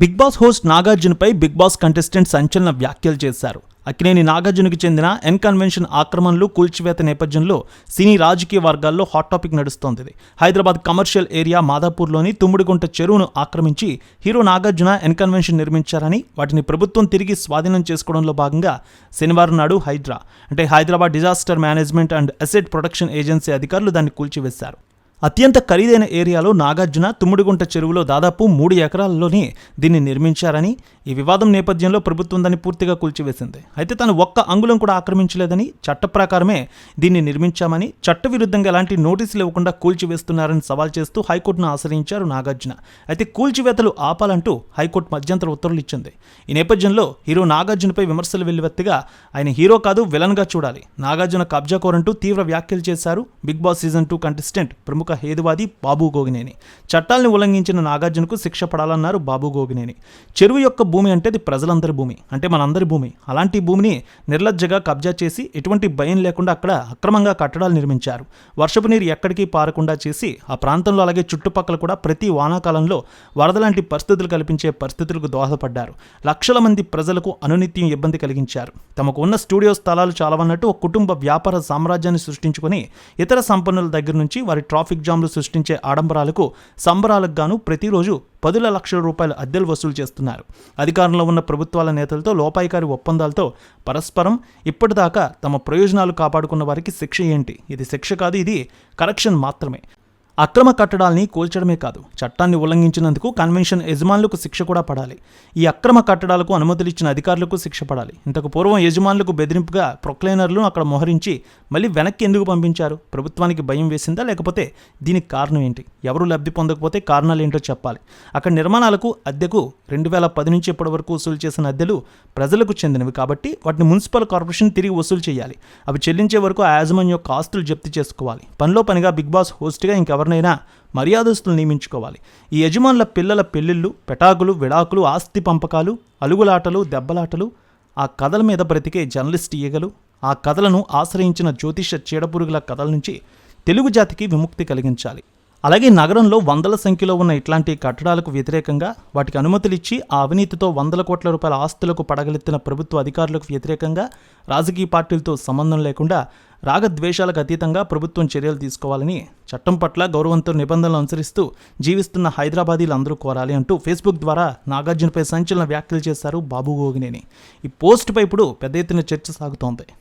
Big Boss host నాగార్జునపై Bigg Boss contestant సంచలన వ్యాఖ్యలు చేశారు. అక్కినేని నాగార్జునకి చెందిన ఎన్ కన్వెన్షన్ ఆక్రమణలు కూల్చివేత నేపథ్యంలో సినీ రాజకీయ వర్గాల్లో హాట్ టాపిక్ నడుస్తోంది. హైదరాబాద్ కమర్షియల్ ఏరియా మాదాపూర్లోని తుమ్మిడిగుంట చెరువును ఆక్రమించి హీరో నాగార్జున ఎన్ కన్వెన్షన్ నిర్మించారని వాటిని ప్రభుత్వం తిరిగి స్వాధీనం చేసుకోవడంలో భాగంగా శనివారం నాడు హైడ్రా అంటే Hyderabad disaster management and asset protection agency అధికారులు దాన్ని కూల్చివేశారు. అత్యంత ఖరీదైన ఏరియాలో నాగార్జున తుమ్ముడిగుంట చెరువులో దాదాపు మూడు ఎకరాల్లోనే దీన్ని నిర్మించారని ఈ వివాదం నేపథ్యంలో ప్రభుత్వం దాన్ని పూర్తిగా కూల్చివేసింది. అయితే తాను ఒక్క అంగుళం కూడా ఆక్రమించలేదని చట్ట ప్రకారమే దీన్ని నిర్మించామని చట్టవిరుద్ధంగా ఎలాంటి నోటీసులు ఇవ్వకుండా కూల్చివేస్తున్నారని సవాల్ చేస్తూ హైకోర్టును ఆశ్రయించారు నాగార్జున. అయితే కూల్చివేతలు ఆపాలంటూ హైకోర్టు మధ్యంతర ఉత్తర్వులు ఇచ్చింది. ఈ నేపథ్యంలో హీరో నాగార్జునపై విమర్శలు వెల్లువెత్తిగా ఆయన హీరో కాదు విలన్గా చూడాలి. నాగార్జున కబ్జా కోరంటూ తీవ్ర వ్యాఖ్యలు చేశారు. Bigg Boss season two contestant ప్రముఖ హేతువాది బాబు గోగినేని. చట్టాలను ఉల్లంఘించిన నాగార్జునకు శిక్ష పడాలన్నారు బాబు గోగినేని. చెరువు యొక్క భూమి అంటే అది ప్రజలందరి భూమి అంటే మనందరి భూమి. అలాంటి భూమిని నిర్లజ్జగా కబ్జా చేసి ఎటువంటి భయం లేకుండా అక్కడ అక్రమంగా కట్టడాలు నిర్మించారు. వర్షపు నీరు ఎక్కడికి పారకుండా చేసి ఆ ప్రాంతంలో అలాగే చుట్టుపక్కల కూడా ప్రతి వానాకాలంలో వరద లాంటి పరిస్థితులు కల్పించే పరిస్థితులకు దోహదపడ్డారు. లక్షల మంది ప్రజలకు అనునిత్యం ఇబ్బంది కలిగించారు. తమకు ఉన్న స్టూడియో స్థలాలు చాలవన్నట్టు ఒక కుటుంబ వ్యాపార సామ్రాజ్యాన్ని సృష్టించుకొని ఇతర సంపన్నుల దగ్గర నుంచి వారి ట్రాఫిక్ జామ్లు సృష్టించే ఆడంబరాలకు సంబరాలకు గాను ప్రతిరోజు పదుల లక్షల రూపాయల అద్దెలు వసూలు చేస్తున్నారు. అధికారంలో ఉన్న ప్రభుత్వాల నేతలతో లోపాయికారి ఒప్పందాలతో పరస్పరం ఇప్పటిదాకా తమ ప్రయోజనాలు కాపాడుకున్న వారికి శిక్ష ఏంటి? ఇది శిక్ష కాదు ఇది కరెక్షన్ మాత్రమే. అక్రమ కట్టడాల్ని కూల్చడమే కాదు చట్టాన్ని ఉల్లంఘించినందుకు కన్వెన్షన్ యజమానులకు శిక్ష కూడా పడాలి. ఈ అక్రమ కట్టడాలకు అనుమతులు ఇచ్చిన అధికారులకు శిక్ష పడాలి. ఇంతకు పూర్వం యజమానులకు బెదిరింపుగా ప్రొక్లైనర్లను అక్కడ మోహరించి మళ్ళీ వెనక్కి ఎందుకు పంపించారు? ప్రభుత్వానికి భయం వేసిందా? లేకపోతే దీనికి కారణం ఏంటి? ఎవరు లబ్ధి పొందకపోతే కారణాలు ఏంటో చెప్పాలి. అక్కడ నిర్మాణాలకు అద్దెకు రెండు వేల పది నుంచి ఇప్పటి వరకు వసూలు చేసిన అద్దెలు ప్రజలకు చెందినవి కాబట్టి వాటిని మున్సిపల్ కార్పొరేషన్ తిరిగి వసూలు చేయాలి. అవి చెల్లించే వరకు ఆ యాజమాన్యం యొక్క ఆస్తులు జప్తు చేసుకోవాలి. పనిలో పనిగా బిగ్ బాస్ హోస్ట్గా ఎవరినైనా మర్యాదస్తులు నియమించుకోవాలి. ఈ యజమానుల పిల్లల పెళ్ళిళ్ళు పెటాకులు విడాకులు ఆస్తి పంపకాలు అలుగులాటలు దెబ్బలాటలు ఆ కథల మీద బ్రతికే జర్నలిస్ట్ ఈగలు ఆ కథలను ఆశ్రయించిన జ్యోతిష చీడపురుగుల కథల నుంచి తెలుగు జాతికి విముక్తి కలిగించాలి. అలాగే నగరంలో వందల సంఖ్యలో ఉన్న ఇట్లాంటి కట్టడాలకు వ్యతిరేకంగా వాటికి అనుమతులు ఇచ్చి ఆ అవినీతితో వందల కోట్ల రూపాయల ఆస్తులకు పడగలెత్తిన ప్రభుత్వ అధికారులకు వ్యతిరేకంగా రాజకీయ పార్టీలతో సంబంధం లేకుండా రాగద్వేషాలకు అతీతంగా ప్రభుత్వం చర్యలు తీసుకోవాలని చట్టం పట్ల గౌరవంతో నిబంధనలు అనుసరిస్తూ జీవిస్తున్న హైదరాబాదీలు అందరూ కోరాలి అంటూ ఫేస్బుక్ ద్వారా నాగార్జునపై సంచలన వ్యాఖ్యలు చేశారు బాబు గోగినేని. ఈ పోస్ట్పై ఇప్పుడు పెద్ద ఎత్తున చర్చ సాగుతోంది.